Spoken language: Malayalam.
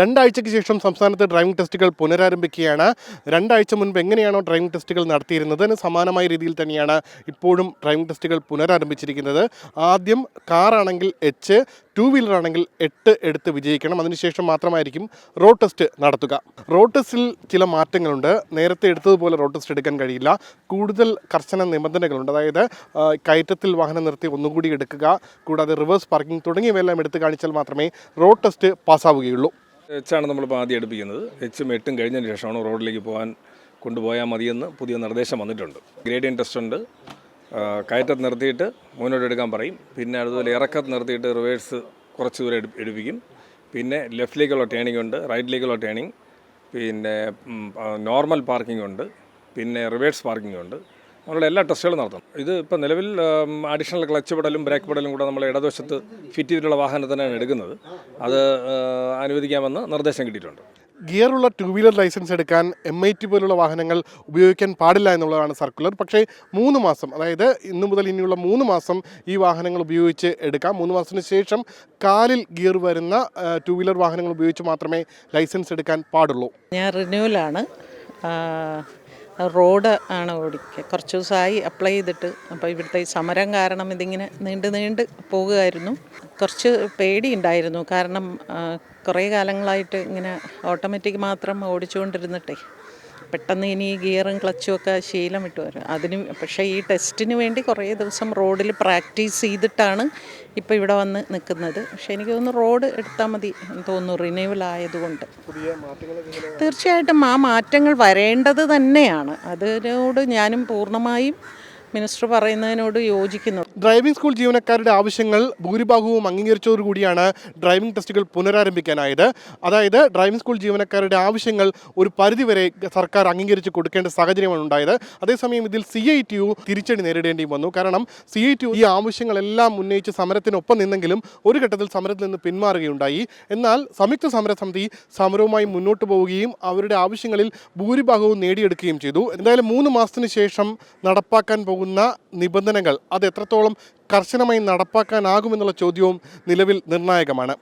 രണ്ടാഴ്ചയ്ക്ക് ശേഷം സംസ്ഥാനത്ത് ഡ്രൈവിംഗ് ടെസ്റ്റുകൾ പുനരാരംഭിക്കുകയാണ്. രണ്ടാഴ്ച മുൻപ് എങ്ങനെയാണോ ഡ്രൈവിംഗ് ടെസ്റ്റുകൾ നടത്തിയിരുന്നത്? സമാനമായ രീതിയിൽ തന്നെയാണ് ഇപ്പോഴും ഡ്രൈവിംഗ് ടെസ്റ്റുകൾ പുനരാരംഭിച്ചിരിക്കുന്നത്. ആദ്യം കാറാണെങ്കിൽ എച്ച് ടു വീലർ ആണെങ്കിൽ എട്ട് എടുത്ത് വിജയിക്കണം. അതിനുശേഷം മാത്രമായിരിക്കും റോഡ് ടെസ്റ്റ് നടത്തുക. റോഡ് ടെസ്റ്റിൽ ചില മാറ്റങ്ങളുണ്ട്. നേരത്തെ എടുത്തതുപോലെ റോഡ് ടെസ്റ്റ് എടുക്കാൻ കഴിയില്ല. കൂടുതൽ കർശന നിബന്ധനകളുണ്ട്. അതായത് കയറ്റത്തിൽ വാഹനം നിർത്തി ഒന്നുകൂടി എടുക്കുക. കൂടാതെ റിവേഴ്സ് പാർക്കിംഗ് തുടങ്ങിയവയെല്ലാം എടുത്ത് കാണിച്ചാൽ മാത്രമേ റോഡ് ടെസ്റ്റ് പാസ്സാവുകയുള്ളൂ എച്ചാണ് നമ്മളിപ്പോൾ ആദ്യം എടുപ്പിക്കുന്നത്. എച്ചും എട്ടും കഴിഞ്ഞതിന് ശേഷമാണ് റോഡിലേക്ക് പോകാൻ കൊണ്ടുപോയാൽ മതിയെന്ന് പുതിയ നിർദ്ദേശം വന്നിട്ടുണ്ട്. ഗ്രേഡിയൻ ടെസ്റ്റ് ഉണ്ട്. കയറ്റത്ത് നിർത്തിയിട്ട് മുന്നോട്ട് എടുക്കാൻ പറയും. പിന്നെ അതുപോലെ ഇറക്കത്ത് നിർത്തിയിട്ട് റിവേഴ്സ് കുറച്ച് ദൂരം എടു- എടുപ്പിക്കും. പിന്നെ ലെഫ്റ്റിലേക്കുള്ള ടേണിംഗ് ഉണ്ട് റൈറ്റിലേക്കുള്ള ടേണിംഗ് പിന്നെ നോർമൽ പാർക്കിംഗ് ഉണ്ട്. പിന്നെ റിവേഴ്സ് പാർക്കിംഗ് ഉണ്ട്. അങ്ങനെയുള്ള എല്ലാ ടെസ്റ്റുകളും നടത്തണം ഇത് ഇപ്പോൾ നിലവിൽ അഡീഷണൽ ക്ലച്ച് പെടലും ബ്രേക്ക് പെടലും കൂടെ നമ്മൾ ഇടതുവശത്ത് ഫിറ്റ് ചെയ്തിട്ടുള്ള വാഹനം വാഹനത്തിനാണ് എടുക്കുന്നത്. അത് അനുവദിക്കാമെന്ന് നിർദ്ദേശം കിട്ടിയിട്ടുണ്ട്. ഗിയറുള്ള ടു വീലർ ലൈസൻസ് എടുക്കാൻ എം ഐ ടി പോലുള്ള വാഹനങ്ങൾ ഉപയോഗിക്കാൻ പാടില്ല എന്നുള്ളതാണ് സർക്കുലർ പക്ഷേ മൂന്ന് മാസം അതായത് ഇന്നു മുതൽ ഇനിയുള്ള മൂന്ന് മാസം ഈ വാഹനങ്ങൾ ഉപയോഗിച്ച് എടുക്കാം. മൂന്ന് മാസത്തിന് ശേഷം കാലിൽ ഗിയർ വരുന്ന ടു വീലർ വാഹനങ്ങൾ ഉപയോഗിച്ച് മാത്രമേ ലൈസൻസ് എടുക്കാൻ പാടുള്ളൂ. ഞാൻ റിന്യൂവലാണ് റോഡ് ആണ് ഓടിക്കുക. കുറച്ച് ദിവസമായി അപ്ലൈ ചെയ്തിട്ട്. അപ്പോൾ ഇവിടുത്തെ ഈ സമരം കാരണം ഇതിങ്ങനെ നീണ്ട് നീണ്ട് പോകുമായിരുന്നു. കുറച്ച് പേടിയുണ്ടായിരുന്നു കാരണം കുറേ കാലങ്ങളായിട്ട് ഇങ്ങനെ ഓട്ടോമാറ്റിക് മാത്രം ഓടിച്ചുകൊണ്ടിരുന്നിട്ടേ. പെട്ടെന്ന് ഇനി ഗിയറും ക്ലച്ചും ഒക്കെ ശീലം വിട്ടു വരും. അതിന് പക്ഷേ ഈ ടെസ്റ്റിന് വേണ്ടി കുറേ ദിവസം റോഡിൽ പ്രാക്ടീസ് ചെയ്തിട്ടാണ് ഇപ്പോൾ ഇവിടെ വന്ന് നിൽക്കുന്നത്. പക്ഷേ എനിക്ക് തോന്നുന്നു റോഡ് എടുത്താൽ മതി എന്ന് തോന്നുന്നു റിന്യൂവൽ ആയതുകൊണ്ട്. തീർച്ചയായിട്ടും ആ മാറ്റങ്ങൾ വരേണ്ടത് തന്നെയാണ്. അതിനോട് ഞാനും പൂർണമായും മിനിസ്റ്റർ പറയുന്നതിനോട് യോജിക്കുന്നു. ഡ്രൈവിംഗ് സ്കൂൾ ജീവനക്കാരുടെ ആവശ്യങ്ങൾ ഭൂരിഭാഗവും അംഗീകരിച്ചതോടുകൂടിയാണ് ഡ്രൈവിംഗ് ടെസ്റ്റുകൾ പുനരാരംഭിക്കാനായത്. അതായത് ഡ്രൈവിംഗ് സ്കൂൾ ജീവനക്കാരുടെ ആവശ്യങ്ങൾ ഒരു പരിധിവരെ സർക്കാർ അംഗീകരിച്ച് കൊടുക്കേണ്ട സാഹചര്യമാണ് ഉണ്ടായത്. അതേസമയം ഇതിൽ സി ഐ ടി യു തിരിച്ചടി നേരിടേണ്ടി വന്നു. കാരണം സി ഐ ടി യു ഈ ആവശ്യങ്ങളെല്ലാം ഉന്നയിച്ച് സമരത്തിനൊപ്പം നിന്നെങ്കിലും ഒരു ഘട്ടത്തിൽ സമരത്തിൽ നിന്ന് പിന്മാറുകയുണ്ടായി. എന്നാൽ സംയുക്ത സമരസമിതി സമരവുമായി മുന്നോട്ട് പോവുകയും അവരുടെ ആവശ്യങ്ങളിൽ ഭൂരിഭാഗവും നേടിയെടുക്കുകയും ചെയ്തു. എന്തായാലും മൂന്ന് മാസത്തിന് ശേഷം നടപ്പാക്കാൻ പോകുന്ന നിബന്ധനകൾ അത് എത്രത്തോളം കർശനമായി നടപ്പാക്കാനാകുമെന്നുള്ള ചോദ്യവും നിലവിൽ നിർണായകമാണ്.